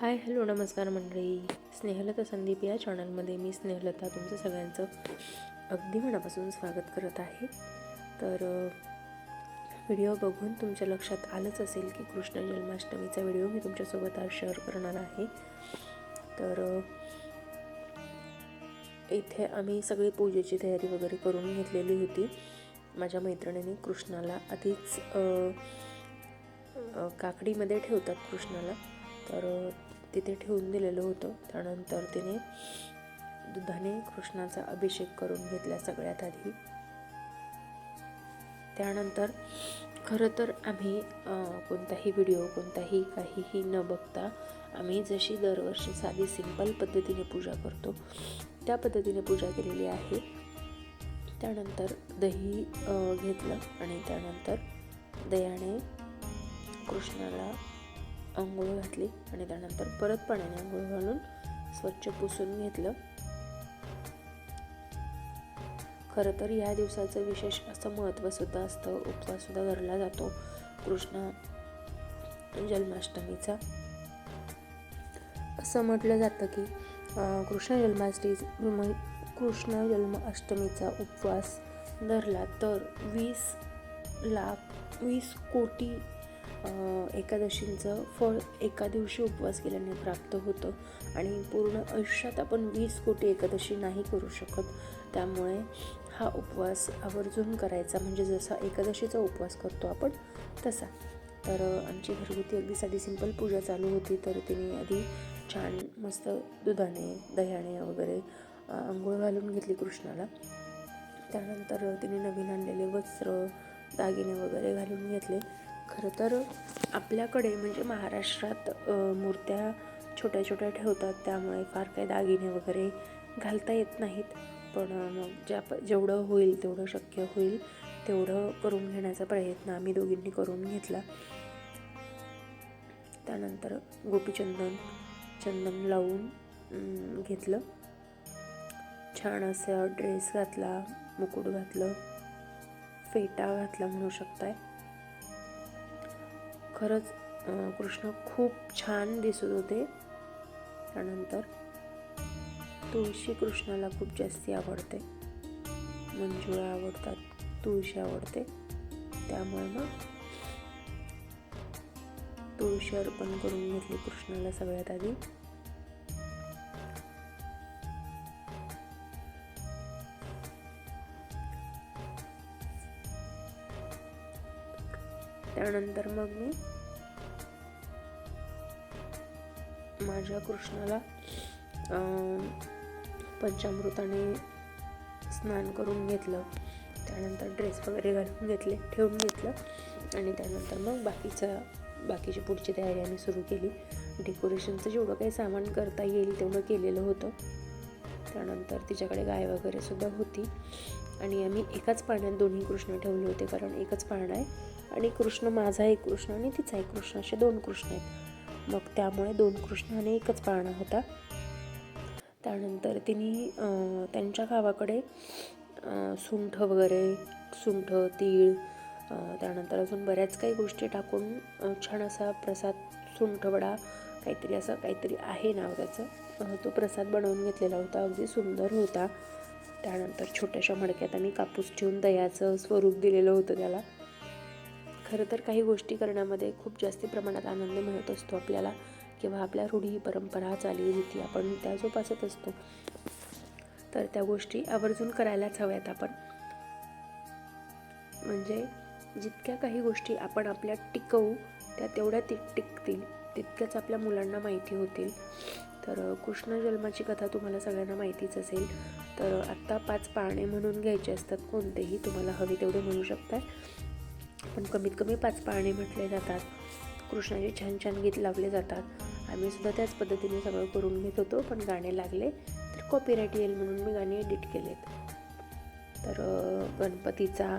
Hi hello नमस्कार मंडळी. स्नेहलता संदीप या चॅनलमध्ये मी स्नेहलता तुमचं सगळ्यांचं अगदी मनापासून स्वागत करत आहे. तर व्हिडिओ बघून तुमच्या लक्षात आलंच असेल की कृष्ण जन्माष्टमीचा व्हिडिओ मी तुमच्यासोबत आज शेअर करणार आहे. तर इथे आम्ही सगळी पूजेची तयारी वगैरे करून घेतलेली होती. माझ्या मैत्रिणीने कृष्णाला आधीच काकडीमध्ये ठेवतात कृष्णाला. तर तिथे ठेवून दिलेलं होतं. त्यानंतर तिने दुधाने कृष्णाचा अभिषेक करून घेतला सगळ्यात आधी. त्यानंतर खरं तर आम्ही कोणताही व्हिडिओ कोणताही काहीही न बघता आम्ही जशी दरवर्षी साधी सिंपल पद्धतीने पूजा करतो त्या पद्धतीने पूजा केलेली आहे. त्यानंतर दही घेतलं आणि त्यानंतर दह्याने कृष्णाला आंघोळ घातली आणि त्यानंतर परत पाण्याने आंघोळ घालून स्वच्छ पुसून घेतलं. खरं तर या दिवसाचं विशेष असं महत्त्वसुद्धा असतं. उपवास सुद्धा धरला जातो. कृष्ण जन्माष्टमीचा. असं म्हटलं जातं की कृष्ण जन्माष्टमी कृष्ण जन्माष्टमीचा उपवास धरला तर वीस लाख वीस कोटी एकादशींचं फळ एका दिवशी उपवास केल्याने प्राप्त होतं आणि पूर्ण आयुष्यात आपण वीस कोटी एकादशी नाही करू शकत. त्यामुळे हा उपवास आवर्जून करायचा म्हणजे जसा एकादशीचा उपवास करतो आपण तसा. तर आमची घरगुती अगदी साधी सिंपल पूजा चालू होती तर तिने आधी छान मस्त दुधाने दह्याने वगैरे आंघोळ घालून घेतली कृष्णाला. त्यानंतर तिने नवीन आणलेले वस्त्र दागिने वगैरे घालून घेतले. खरं तर आपल्याकडे म्हणजे महाराष्ट्रात मूर्त्या छोट्या छोट्या ठेवतात. त्यामुळे फार काही दागिने वगैरे घालता येत नाहीत. पण मग ज्या जेवढं होईल तेवढं शक्य होईल. तेवढं करून घेण्याचा प्रयत्न आम्ही दोघींनी करून घेतला. त्यानंतर गोपीचंदन चंदन लावून घेतलं. छान असं ड्रेस घातला मुकुट घातलं. फेटा घातला म्हणू शकताय. खरंच कृष्ण खूप छान दिसत होते. त्यानंतर तुळशी कृष्णाला खूप जास्ती आवडते. मंजुळा आवडतात तुळशी आवडते. त्यामुळे मग तुळशी अर्पण करून घेतली कृष्णाला सगळ्यात आधी. त्यानंतर मग मी माझ्या कृष्णाला पंचामृताने स्नान करून घेतलं. त्यानंतर ड्रेस वगैरे घालून घेतले ठेवून घेतलं. आणि त्यानंतर मग बाकीचं बाकीची पुढची तयारी आम्ही सुरू केली. डेकोरेशनचं जेवढं काही सामान करता येईल तेवढं केलेलं होतं. त्यानंतर तिच्याकडे गाय वगैरे सुद्धा होती. आणि आम्ही एकाच पाण्यात दोन्ही कृष्ण ठेवले होते कारण एकच पाळणा आहे. आणि कृष्ण माझा एक कृष्ण आणि तिचा एक कृष्ण असे दोन कृष्ण आहेत. मग त्यामुळे दोन कृष्ण आणि एकच पाळणा होता. त्यानंतर तिने त्यांच्या गावाकडे सुंठ वगैरे सुंठ तीळ त्यानंतर अजून बऱ्याच काही गोष्टी टाकून छान असा प्रसाद सुंठवडा काहीतरी असं काहीतरी आहे नाव त्याचं तो प्रसाद बनवून घेतलेला होता. अगदी सुंदर होता. त्यानंतर छोट्याशा मडक्यात आम्ही कापूस ठेवून दह्याचं स्वरूप दिलेलं होतं त्याला. खरं तर काही गोष्टी करण्यामध्ये खूप जास्ती प्रमाणात आनंद मिळत असतो आपल्याला किंवा आपल्या रूढी परंपरा चाली रीती आपण त्या जोपासत असतो. तर त्या गोष्टी आवर्जून करायलाच हव्यात आपण. म्हणजे जितक्या काही गोष्टी आपण आपल्या टिकवू त्या तेवढ्या टिक टिकतील तितक्याच आपल्या मुलांना माहिती होतील. तर कृष्ण जन्माची कथा तुम्हाला सगळ्यांना माहितीच असेल. तर आत्ता पाच पाळणे म्हणून घ्यायचे असतात. कोणतेही तुम्हाला हवे तेवढे म्हणू शकताय पण कमीत कमी पाच पाळणे म्हटले जातात. कृष्णाचे छान छान गीत लावले जातात. आम्ही सुद्धा त्याच पद्धतीने सगळं करून घेत होतो पण गाणे लागले तर कॉपीराईट येईल म्हणून मी गाणे एडिट केलेत. तर गणपतीचा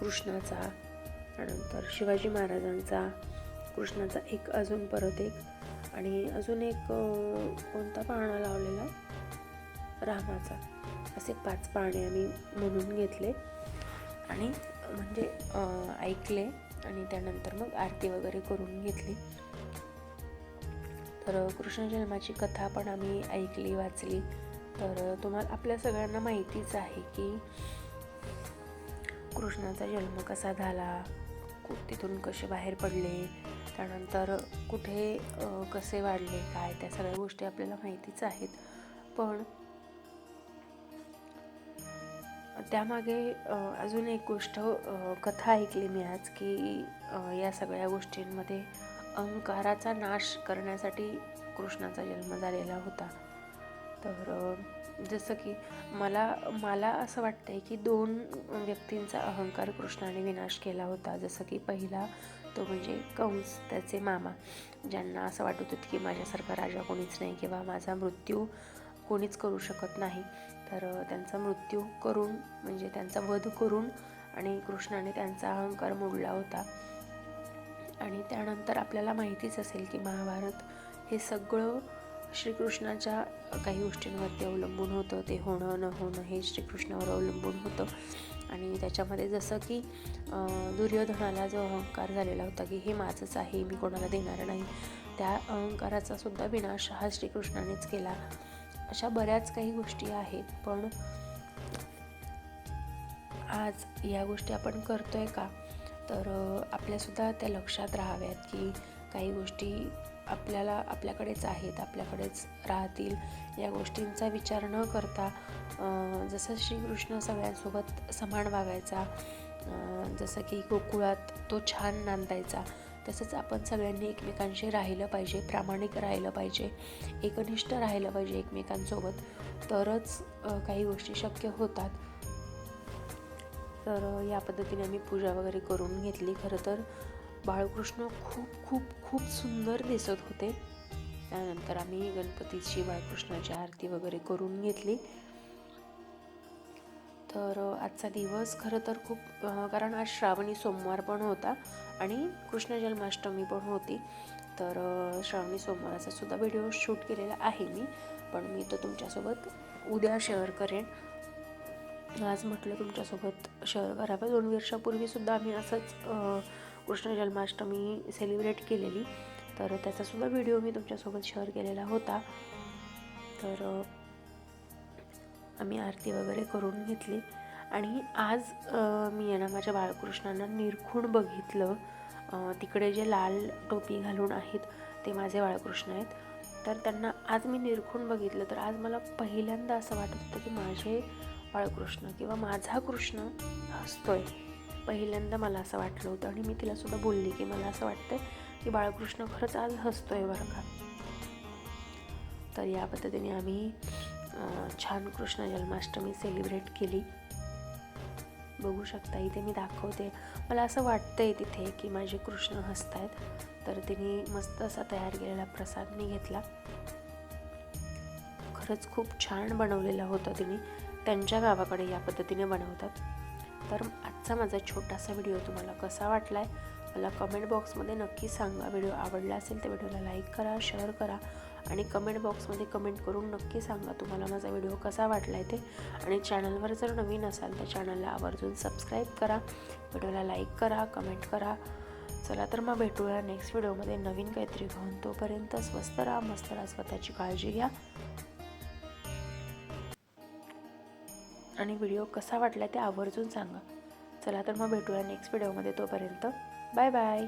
कृष्णाचा त्यानंतर शिवाजी महाराजांचा कृष्णाचा एक अजून परत एक आणि अजून एक कोणता पाळणा लावलेला? रामाचा. असे पाच पाळणे आम्ही म्हणून घेतले. आणि म्हणजे ऐकले आणि त्यानंतर मग आरती वगैरे करून घेतली. तर कृष्ण जन्माची कथा पण आम्ही ऐकली वाचली. तर तुम्हाला आपल्या सगळ्यांना माहितीच आहे की कृष्णाचा जन्म कसा झाला कु तिथून कसे बाहेर पडले त्यानंतर कुठे कसे वाढले काय त्या सगळ्या गोष्टी आपल्याला माहितीच आहेत. पण त्यामागे अजून एक गोष्ट कथा ऐकली मी आज की या सगळ्या गोष्टींमध्ये अहंकाराचा नाश करण्यासाठी कृष्णाचा जन्म झालेला होता. तर जसं की मला मला असं वाटतंय की दोन व्यक्तींचा अहंकार कृष्णाने विनाश केला होता. जसं की पहिला तो म्हणजे कंस त्याचे मामा ज्यांना असं वाटत होतं की माझ्यासारखा राजा कोणीच नाही किंवा माझा मृत्यू कोणीच करू शकत नाही. तर त्यांचा मृत्यू करून म्हणजे त्यांचा वध करून आणि कृष्णाने त्यांचा अहंकार मोडला होता. आणि त्यानंतर आपल्याला माहितीच असेल की महाभारत हे सगळं श्रीकृष्णाच्या काही गोष्टींवरती अवलंबून होतं ते होणं न होणं हे श्रीकृष्णावर अवलंबून होतं. आणि त्याच्यामध्ये जसं की दुर्योधनाला जो अहंकार झालेला होता की हे माझंच आहे मी कोणाला देणार नाही त्या अहंकाराचा सुद्धा विनाश हा श्रीकृष्णानेच केला. अशा बऱ्याच काही गोष्टी आहेत पण आज या गोष्टी आपण करतोय का? तर आपल्यासुद्धा त्या लक्षात राहाव्यात की काही गोष्टी आपल्याला आपल्याकडेच आहेत आपल्याकडेच राहतील. या गोष्टींचा विचार न करता जसं श्रीकृष्ण सगळ्यांसोबत समान वागायचा जसं की गोकुळात तो छान नांदायचा तसंच आपण सगळ्यांनी एकमेकांशी राहिलं पाहिजे प्रामाणिक राहिलं पाहिजे एकनिष्ठ राहिलं पाहिजे एकमेकांसोबत. तरच काही गोष्टी शक्य होतात. तर या पद्धतीने आम्ही पूजा वगैरे करून घेतली. खरं तर बाळकृष्ण खूप खूप खूप सुंदर दिसत होते. त्यानंतर आम्ही गणपतीची बाळकृष्णाची आरती वगैरे करून घेतली. तर आजचा दिवस खरं तर खूप कारण आज श्रावणी सोमवार पण होता आणि कृष्ण जन्माष्टमी पण होती. तर श्रावणी सोमवाराचा सुद्धा व्हिडिओ शूट केलेला आहे मी पण मी तो तुमच्यासोबत उद्या शेअर करेन. आज म्हटलं तुमच्यासोबत शेअर करावं. दोन वर्षापूर्वीसुद्धा आम्ही असंच कृष्ण जन्माष्टमी सेलिब्रेट केलेली. तर त्याचासुद्धा व्हिडिओ मी तुमच्यासोबत शेअर केलेला होता. तर आम्ही आरती वगैरे करून घेतली. आणि आज मी आहे ना माझ्या बाळकृष्णांना निरखून बघितलं. तिकडे जे लाल टोपी घालून आहेत ते माझे बाळकृष्ण आहेत. तर त्यांना आज मी निरखून बघितलं. तर आज मला पहिल्यांदा असं वाटत होतं की माझे बाळकृष्ण किंवा माझा कृष्ण हसतोय. पहिल्यांदा मला असं वाटलं होतं आणि मी तिलासुद्धा बोलली की मला असं वाटतं की बाळकृष्ण खरंच आज हसतो बरं का. तर या पद्धतीने आम्ही छान कृष्ण जन्माष्टमी सेलिब्रेट केली. बघू शकता इथे मी दाखवते. मला असं वाटतंय तिथे की माझे कृष्ण हसत आहेत तर तिने मस्त असा तयार केलेला प्रसाद मी घेतला. खरंच खूप छान बनवलेला होता तिने. त्यांच्या गावाकडे या पद्धतीने बनवतात. तर आजचा माझा छोटासा व्हिडिओ तुम्हाला कसा वाटला आहे मला कमेंट बॉक्समध्ये नक्की सांगा. व्हिडिओ आवडला असेल तर व्हिडिओला लाईक करा शेअर करा आणि कमेंट बॉक्समध्ये कमेंट करून नक्की सांगा तुम्हाला माझा व्हिडिओ कसा वाटला आहे ते. आणि चॅनलवर जर नवीन असाल तर चॅनलला आवर्जून सबस्क्राईब करा. व्हिडिओला लाईक करा कमेंट करा. चला तर मग भेटूया नेक्स्ट व्हिडिओमध्ये नवीन काहीतरी घेऊन तोपर्यंत स्वस्त राहा मस्त राहा स्वतःची काळजी घ्या. आणि व्हिडिओ कसा वाटला ते आवर्जून सांगा. चला तर मग भेटूया नेक्स्ट व्हिडिओमध्ये तोपर्यंत. Bye bye